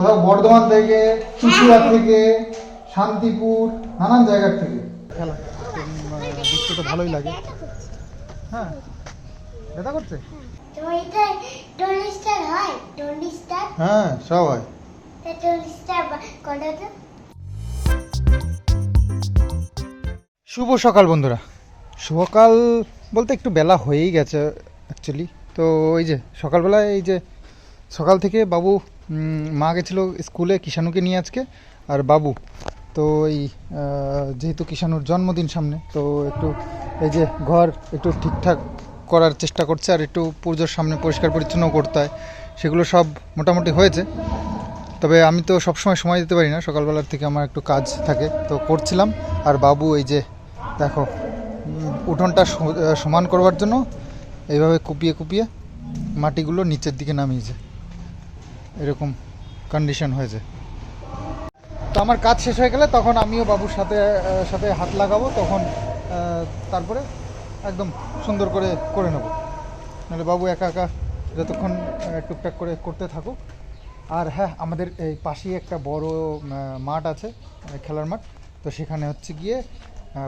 কোথাও বর্ধমান থেকে চুচুড়া থেকে শান্তিপুর নানান জায়গার থেকে। খেলা দেখতে তো ভালোই লাগে। হ্যাঁ। ব্যথা করছে? হয়? হ্যাঁ সব হয়। শুভ সকাল বন্ধুরা। সকাল বলতে একটু বেলা হয়েই গেছে অ্যাকচুয়ালি তো ওই যে সকালবেলায় এই যে সকাল থেকে বাবু মা গেছিল স্কুলে কিষাণুকে নিয়ে আজকে, আর বাবু। তো এই যেহেতু কিষাণুর জন্মদিন সামনে, তো একটু এই যে ঘর একটু ঠিকঠাক করার চেষ্টা করছে, আর একটু পুজোর সামনে পরিষ্কার পরিচ্ছন্ন করতে হয়, সেগুলো সব মোটামুটি হয়েছে। তবে আমি তো সবসময় সময় দিতে পারি না, সকালবেলার থেকে আমার একটু কাজ থাকে, তো করছিলাম। আর বাবু এই যে, দেখো উঠোনটা সমান করবার জন্য এইভাবে কুপিয়ে কুপিয়ে মাটিগুলো নিচের দিকে নামিয়েছে। এরকম কন্ডিশন হয়েছে। তো আমার কাজ শেষ হয়ে গেলে তখন আমিও বাবুর সাথে সাথে হাত লাগাবো, তখন তারপরে একদম সুন্দর করে করে নেব। নাহলে বাবু একা একা যতক্ষণ টুকটাক করে করতে থাকুক। আর হ্যাঁ আমাদের এই পাশেই একটা বড় মাঠ আছে খেলার মাঠ। তো সেখানে হচ্ছে গিয়ে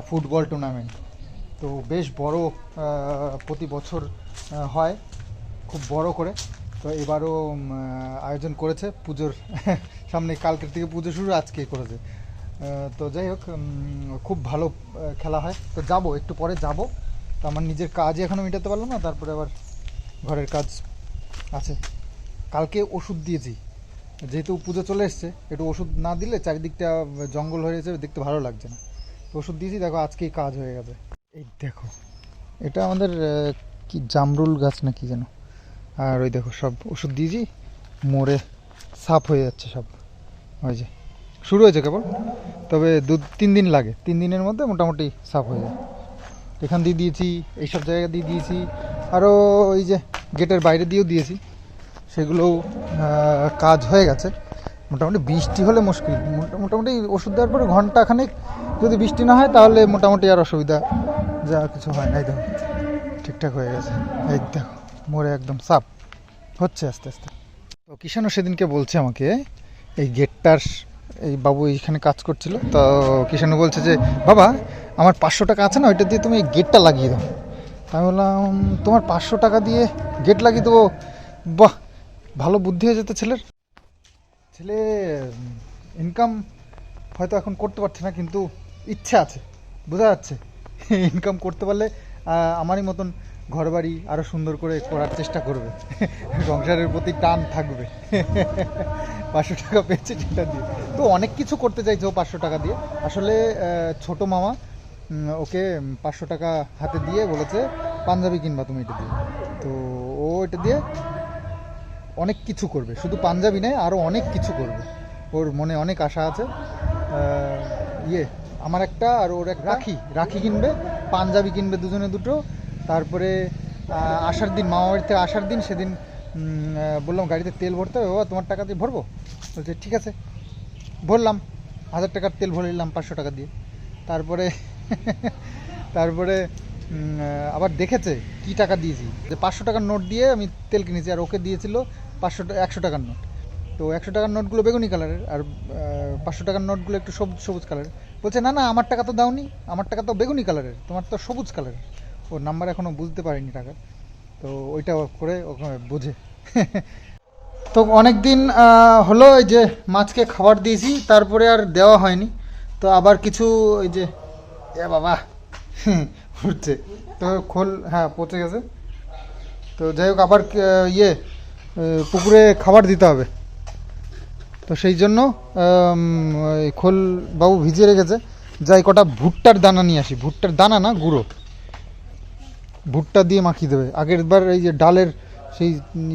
ফুটবল টুর্নামেন্ট তো বেশ বড় প্রতি বছর হয়, খুব বড় করে। তো এবারও আয়োজন করেছে পুজোর। সামনে কালকের থেকে পুজো শুরু, আজকেই করেছে। তো যাই হোক খুব ভালো খেলা হয়। তো যাব, একটু পরে যাব। তো আমার নিজের কাজই এখনও মেটাতে পারলাম না, তারপরে আবার ঘরের কাজ আছে। কালকে ওষুধ দিয়েছি। যেহেতু পুজো চলে এসছে, একটু ওষুধ না দিলে চারিদিকটা জঙ্গল হয়ে গেছে দেখতে ভালো লাগছে না। তো ওষুধ দিয়েছি, দেখো আজকেই কাজ হয়ে গেছে। এই দেখো, এটা আমাদের কি জামরুল গাছ না কি যেন? আর ওই দেখো সব ওষুধ দিয়েছি, মরে সাফ হয়ে যাচ্ছে সব। ওই যে, শুরু হয়েছে কেবল, তবে দু, তিন দিন লাগে, তিন দিনের মধ্যে মোটামুটি সাফ হয়ে যায়। এখান দিয়ে দিয়েছি, এইসব জায়গা দিয়ে দিয়েছি আরও ওই যে গেটের বাইরে দিয়েও দিয়েছি। সেগুলো কাজ হয়ে গেছে। মোটামুটি বৃষ্টি হলে মুশকিল মোটামুটি ওষুধ দেওয়ার পরে ঘন্টাখানেক যদি বৃষ্টি না হয়, তাহলে মোটামুটি আর অসুবিধা যা কিছু হয় না। এই দেখো, ঠিকঠাক হয়ে গেছে। এই দেখো। মরে একদম সাপ হচ্ছে আস্তে আস্তে। তো কিষাণও সেদিনকে বলছে আমাকে, এই গেটটার এই বাবু এইখানে কাজ করছিল, তো কিষাণু বলছে যে, বাবা, আমার পাঁচশো টাকা আছে না, ওইটা দিয়ে তুমি এই গেটটা লাগিয়ে দাও। আমি বললাম, তোমার পাঁচশো টাকা দিয়ে গেট লাগিয়ে দেবো? বাহ, ভালো বুদ্ধি হয়ে যেত ছেলের। ছেলে ইনকাম হয়তো এখন করতে পারছে না, কিন্তু ইচ্ছা আছে, বোঝা যাচ্ছে। ইনকাম করতে পারলে আমারই মতন ঘরবাড়ি আরও সুন্দর করে করার চেষ্টা করবে। সংসারের প্রতি টান থাকবে। পাঁচশো টাকা পেয়েছে সেটা দিয়ে। তো অনেক কিছু করতে চাইছে ও পাঁচশো টাকা দিয়ে। আসলে ছোট মামা ওকে পাঁচশো টাকা হাতে দিয়ে বলেছে, পাঞ্জাবি কিনবা তুমি এটা দিয়ে। তো ও এটা দিয়ে অনেক কিছু করবে। শুধু পাঞ্জাবি নয় আরও অনেক কিছু করবে। ওর মনে অনেক আশা আছে। ইয়ে আমার একটা আর ওর এক রাখি। রাখি কিনবে, পাঞ্জাবি কিনবে দুজনে দুটো। তারপরে আসার দিন মামা বাড়ি থেকে আসার দিন সেদিন বললাম গাড়িতে তেল ভরতে হবে, বাবা, তোমার টাকা দিয়ে ভরবো? বলছে, ঠিক আছে। ভরলাম, হাজার টাকার তেল ভরে নিলাম, পাঁচশো টাকা দিয়ে। তারপরে তারপরে আবার দেখেছে, কি টাকা দিয়েছি? যে পাঁচশো টাকার নোট দিয়ে আমি তেল কিনেছি, আর ওকে দিয়েছিল পাঁচশো একশো টাকার নোট। তো একশো টাকার নোটগুলো বেগুনি কালারের, আর পাঁচশো টাকার নোটগুলো একটু সবুজ সবুজ কালারের। বলছে, না না, আমার টাকা তো দাওনি, আমার টাকা তো বেগুনি কালারের, তোমার তো সবুজ কালারের। ওর নাম্বার এখনও বুঝতে পারিনি টাকার। তো ওইটা করে ওখানে বোঝে। তো অনেক দিন হলো এই যে মাছকে খাবার দিয়েছি, তারপরে আর দেওয়া হয়নি। তো আবার কিছু ওই যে, এ বাবা, উঠছে। তো খোল হ্যাঁ পচে গেছে। তো যাই হোক, আবার ইয়ে পুকুরে খাবার দিতে হবে। তো সেই জন্য ওই খোল বাবু ভিজিয়ে রেখেছে। যাই কটা ভুট্টার দানা নিয়ে আসি। ভুট্টার দানা না, গুঁড়ো। ভুট্টা দিয়ে মাখিয়ে দেবে। আগের বার এই যে ডালের সেই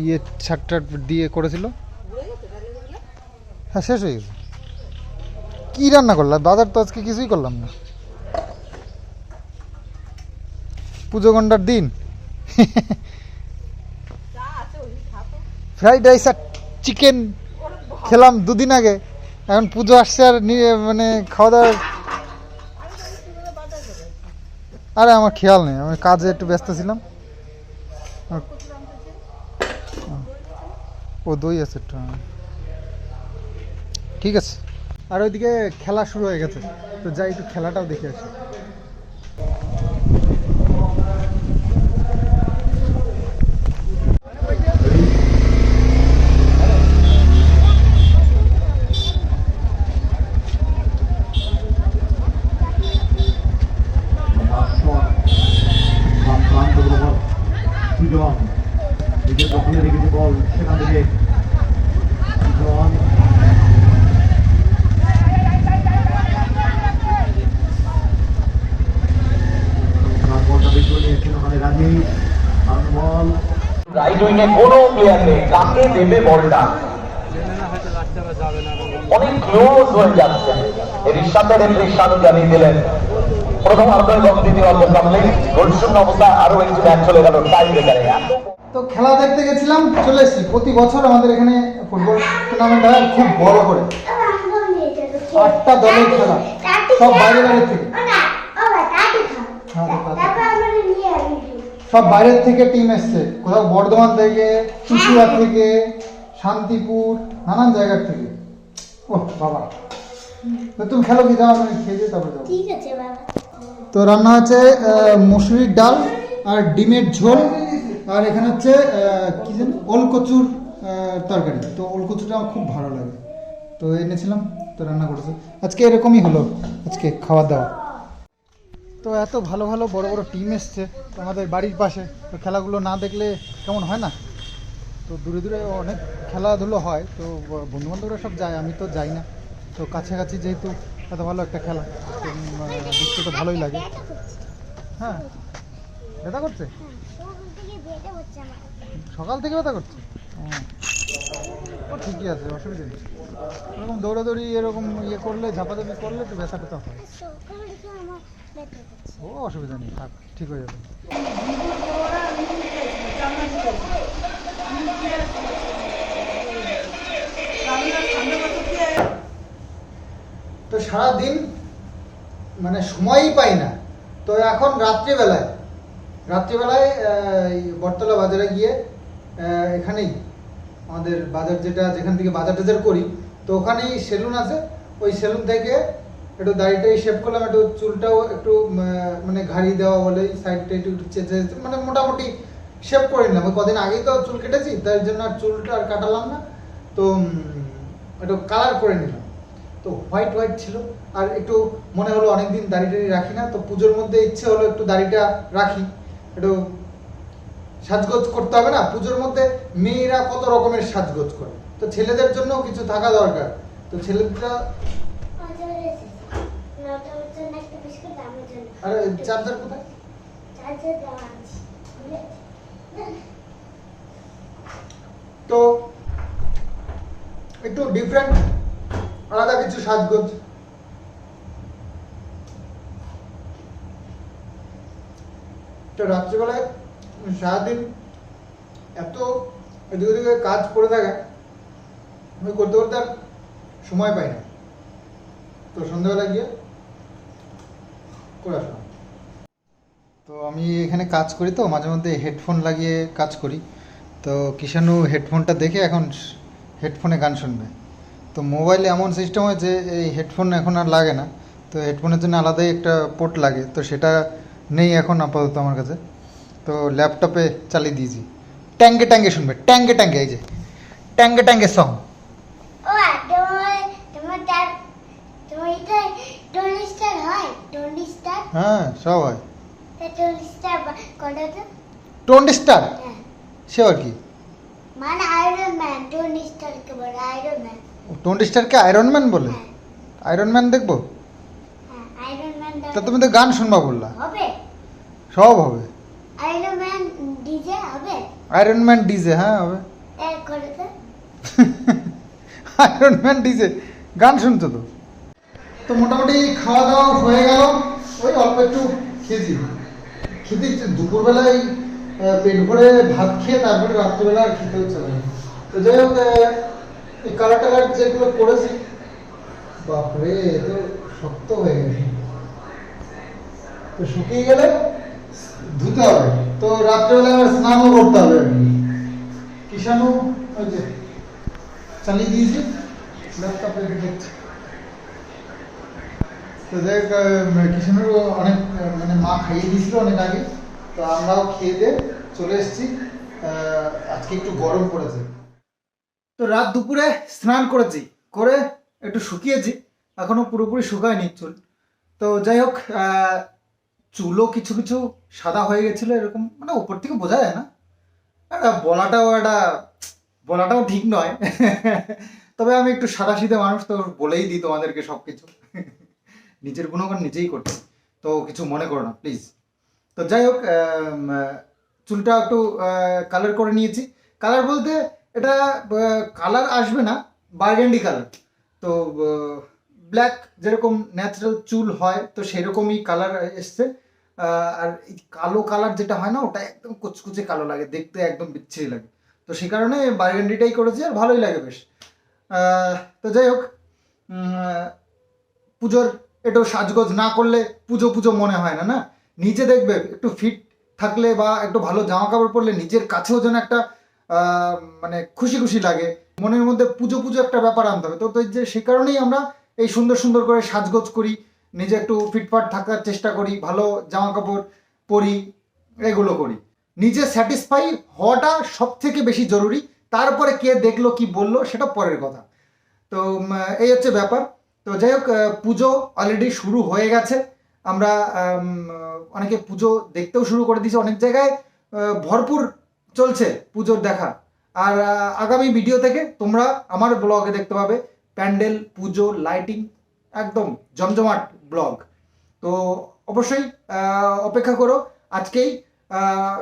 ইয়ে ছাটটা দিয়ে করেছিল। হ্যাঁ শেষ হয়ে গেছে। কী রান্না করলাম বাজার তো আজকে কিছুই করলাম না। পুজো গন্ডার দিন। ফ্রাইড রাইস আর চিকেন খেলাম দুদিন আগে। এখন পুজো আসছে আর মানে খাওয়া দাওয়া আরে, আমার খেয়াল নেই। আমি কাজে একটু ব্যস্ত ছিলাম। ও, দই আছে একটু। ঠিক আছে। আর ওইদিকে খেলা শুরু হয়ে গেছে। তো যাই, একটু খেলাটাও দেখে আসি সুজন নিজের দখলে রেখেছে বল সেখান থেকে সুজন বলটা বের করে নিয়েছেন ওখানে রাজীব আর বল উইংয়ে কোনো প্লেয়ার নেই। কাকে দেবে বলটা অনেক ক্লোজ হয়ে যাচ্ছে। জানিয়ে দিলেন। প্রথম অর্ধ এবং দ্বিতীয় অর্ধ কমপ্লিট গোল শূন্য অবস্থা আরও একটি ম্যাচ চলে গেল। তো খেলা দেখতে গেছিলাম চলে এসেছি। প্রতি বছর আমাদের এখানে ফুটবল টুর্নামেন্ট হয় খুব বড় করে। আটটা দলের খেলা। সব বাইরে বাইরে থেকে। হ্যাঁ, সব বাইরের থেকে টিম এসছে। কোথাও বর্ধমান থেকে চুচুড়া থেকে শান্তিপুর নানান জায়গার থেকে। ও বাবা। তো তুমি খেলো কি? যাও আমি খেয়ে দিয়ে তারপরে যাব। ঠিক আছে বাবা। তো রান্না হচ্ছে মসুরির ডাল আর ডিমের ঝোল। আর এখানে হচ্ছে আহ, কি যেন? ওলকচুর আহ, তরকারি। তো ওলকচুরটা আমার খুব ভালো লাগে। তো এনেছিলাম তো রান্না করেছে। আজকে এরকমই হলো। আজকে খাওয়া দাওয়া। তো এত ভালো ভালো বড় বড় টিম এসছে আমাদের বাড়ির পাশে তো খেলাগুলো না দেখলে কেমন হয় না? তো দূরে দূরে অনেক খেলাধুলো হয় তো বন্ধু বান্ধবরা সব যায় আমি তো যাই না। তো কাছাকাছি যেহেতু এত ভালো একটা খেলা তো দেখতে তো ভালোই লাগে। হ্যাঁ। ব্যথা করছে? সকাল থেকে ব্যথা করছে? ও। ঠিকই আছে, অসুবিধা নেই। এরকম দৌড়াদৌড়ি, এরকম ইয়ে করলে, ঝাপাঝাপি করলে তো ব্যথা ট্যাথা হয়। ও, অসুবিধা নেই, থাক, ঠিক হয়ে যাবে। তো সারাদিন মানে সময়ই পাই না। তো এখন রাত্রিবেলায় রাত্রিবেলায় বটতলা বাজারে গিয়ে এখানেই আমাদের বাজার যেটা, যেখান থেকে বাজার টাজার করি, তো ওখানেই সেলুন আছে। ওই সেলুন থেকে একটু দাড়িটাই শেভ করলাম, একটু চুলটাও একটু মানে ঘাড়ি দেওয়া বলে সাইডটা একটু চেঁচে মানে মোটামুটি শেভ করে নিলাম। ওই কদিন আগেই তো চুল কেটেছি তার জন্য আর চুলটা আর কাটালাম না। তো একটু কালার করে নিলাম। তো হোয়াইট হোয়াইট ছিল। আর একটু মনে হলো অনেকদিন দাড়ি টাড়ি রাখি না, তো পুজোর মধ্যে ইচ্ছে হলো একটু দাড়িটা রাখি। একটু সাজগোজ করতে হবে না। পুজোর মধ্যে মেয়েরা কত রকমের সাজগোজ করে? তো ছেলেদের জন্য কিছু থাকা দরকার। তো কোথায়? তো একটু ডিফারেন্ট আলাদা কিছু সাজগোজ। তো রাত্রিবেলায় সারাদিন এত এদিকে ওদিকে কাজ করে থাকে আমি করতে করতে আর সময় পাই না। তো সন্ধ্যাবেলা গিয়ে করে আসলাম। তো আমি এখানে কাজ করি তো, মাঝে মধ্যে হেডফোন লাগিয়ে কাজ করি। তো কিষাণু হেডফোনটা দেখে এখন হেডফোনে গান শুনবে। তো মোবাইলে এমন সিস্টেম হয়েছে এই হেডফোন এখন আর লাগে না। তো হেডফোনের জন্য আলাদাই একটা পোর্ট লাগে। তো সেটা নেই এখন আপাতত আমার কাছে। তো ল্যাপটপে চালিয়ে দিয়েছি ট্যাঙ্গে ট্যাঙ্গে শুনবে ট্যাঙ্গে ট্যাঙ্গে এই যে ট্যাঙ্গে ট্যাঙ্গে সং ও তোমার তোমার তার তোমার এটা টনি স্টার হয় টনি স্টার হ্যাঁ সব হয় তা টনি স্টার কটা তো টোন স্টার হ্যাঁ সে আর কি মানে আয়রন ম্যান টনি স্টার কে বলে আয়রন ম্যান টোন স্টারকে আয়রন ম্যান বলে হ্যাঁ আয়রন ম্যান দেখব হ্যাঁ আয়রন ম্যান তা তুমি তো গান শুনবা বললা হবে সব হবে আয়রন ম্যান ডিজে হবে? আয়রন ম্যান ডিজে হ্যাঁ হবে। এক করে তো আয়রন ম্যান ডিজে গান শুনছো তো? তো মোটামুটি খাওয়া দাওয়া হয়ে গেল। ওই অল্প একটু খেয়েছি খেতে দুপুরবেলায় পেট ভরে ভাত খেয়ে তারপরে রাত্রিবেলা আর খেতে হচ্ছে না। তো যাই হোক এই কালার টালার যেগুলো করেছি বাপরে তো শক্ত হয়ে গেছে। তো শুকিয়ে গেলে ধুতে হবে। তো রাত্রেবেলা আবার স্নানও করতে হবে। ওই যে চালিয়ে দিয়েছি। ল্যাপটপ দেখছি। তো দেখ অনেক মানে মা খাইয়ে দিয়েছিল অনেক আগে। তো আমরাও খেয়ে দিয়ে চলে এসেছি। আজকে একটু গরম পড়েছে। তো রাত দুপুরে স্নান করেছি, করে একটু শুকিয়েছি। এখনও পুরোপুরি শুকায়নি চুল। তো যাই হোক চুলও কিছু কিছু সাদা হয়ে গেছিল এরকম মানে উপর থেকে বোঝা যায় না। একটা বলাটাও একটা, বলাটাও ঠিক নয়। তবে আমি একটু সাদা সিধে মানুষ, তো বলেই দিই তোমাদেরকে সব কিছু নিজের গুণগান নিজেই করছি, তো কিছু মনে করো না প্লিজ তো যাই হোক চুলটা একটু কালার করে নিয়েছি। কালার বলতে এটা কালার আসবে না বার্গেন্ডি কালার তো ব্ল্যাক যেরকম ন্যাচারাল চুল হয়, তো সেরকমই কালার এসছে। আর কালো কালার যেটা হয় না, ওটা একদম কুচকুচে কালো লাগে, দেখতে একদম বিচ্ছিরি লাগে। তো সেই কারণে বার্গেন্ডিটাই করেছি আর ভালোই লাগে বেশ। তো যাই হোক পুজোর একটু সাজগোজ না করলে পুজো পুজো মনে হয় না না? নিজে দেখবে, একটু ফিট থাকলে বা একটু ভালো জামা কাপড় পরলে নিজের কাছেও যেন একটা মানে খুশি খুশি লাগে। মনের মধ্যে পুজো পুজো একটা ব্যাপার আনতে হবে। তো যে সেই কারণেই আমরা এই সুন্দর সুন্দর করে সাজগোজ করি, নিজে একটু ফিটফাট থাকার চেষ্টা করি, ভালো জামা কাপড় পরি, এগুলো করি। নিজে স্যাটিসফাই হওয়াটা সব থেকে বেশি জরুরি তারপরে কে দেখল, কি বলল, সেটা পরের কথা। তো এই হচ্ছে ব্যাপার। তো যাই হোক পুজো অলরেডি শুরু হয়ে গেছে। আমরা অনেকে পুজো দেখতেও শুরু করে দিয়েছি অনেক জায়গায়। ভরপুর চলছে পুজোর দেখা। আর আগামী ভিডিও থেকে তোমরা আমার ব্লগে দেখতে পাবে। প্যান্ডেল, পুজো, লাইটিং, একদম জমজমাট ব্লগ। তো অবশ্যই অপেক্ষা করো। আজকেই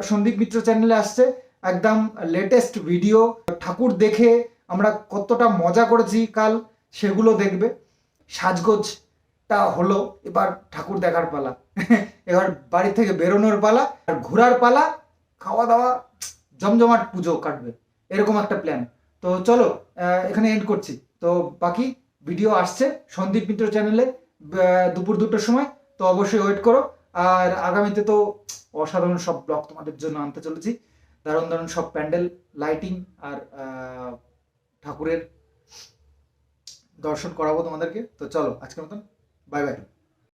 সন্দীপ মিত্র চ্যানেলে আসছে। একদম লেটেস্ট ভিডিও ঠাকুর দেখে আমরা কতটা মজা করেছি কাল, সেগুলো দেখবে। সাজগোজটা হলো এবার ঠাকুর দেখার পালা। এবার বাড়ি থেকে বেরোনোর পালা, আর ঘোরার পালা খাওয়া দাওয়া জমজমাট পুজো কাটবে। এরকম একটা প্ল্যান তো চলো এখানে এন্ড করছি। তো বাকি ভিডিও আসছে সন্দীপ মিত্র চ্যানেলে দুপুর দুটোর সময়, তো অবশ্যই ওয়েট করো। আর আগামীতে তো অসাধারণ সব ব্লগ তোমাদের জন্য আনতে চলেছি। দারুণ দারুণ সব প্যান্ডেল লাইটিং আর ঠাকুরের দর্শন করাবো তোমাদেরকে। তো চলো, আজকের মতন বাই বাই